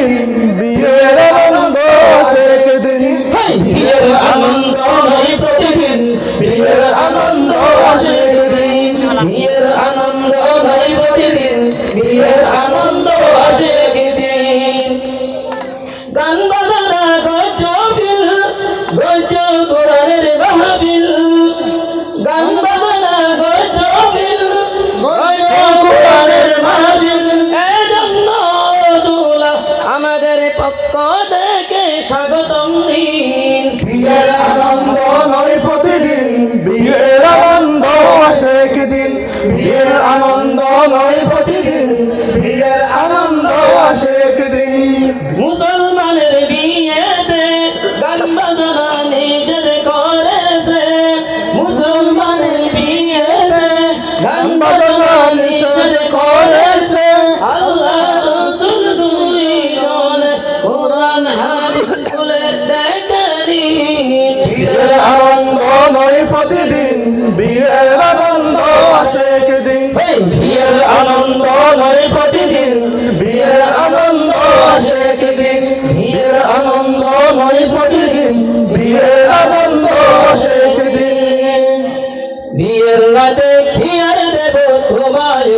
প্রতিদিন বিয়ের আনন্দ আসে দিন বিয়ের আনন্দ নয় প্রতিদিন। বিয়ের আনন্দ দিন বিয়ের আনন্দ প্রতিদিন। বিয়ের আনন্দ দিন গান গজ গজ থেকে স্বাগতম দিন। বিয়ের আনন্দ নয় প্রতিদিন বিয়ের আনন্দ আসে দিন বিয়ের আনন্দ নয় প্রতিদিন বিয়ের আনন্দ আসে দিন মুসলমানের বিয়েতে গান বাজনা নিষেধ করেছে। মুসলমানের বিয়েতে গান বাজনা বিয়ের আনন্দ নয় প্রতিদিন, বিয়ের আনন্দ আসে একদিন। বিয়ের আনন্দ নয় প্রতিদিন আনন্দ আসে একদিন। বিয়ের আনন্দ নয় প্রতিদিন, বিয়ের আনন্দ আসে একদিন। বিয়ের রাতে খিয়ার দেব তোমায়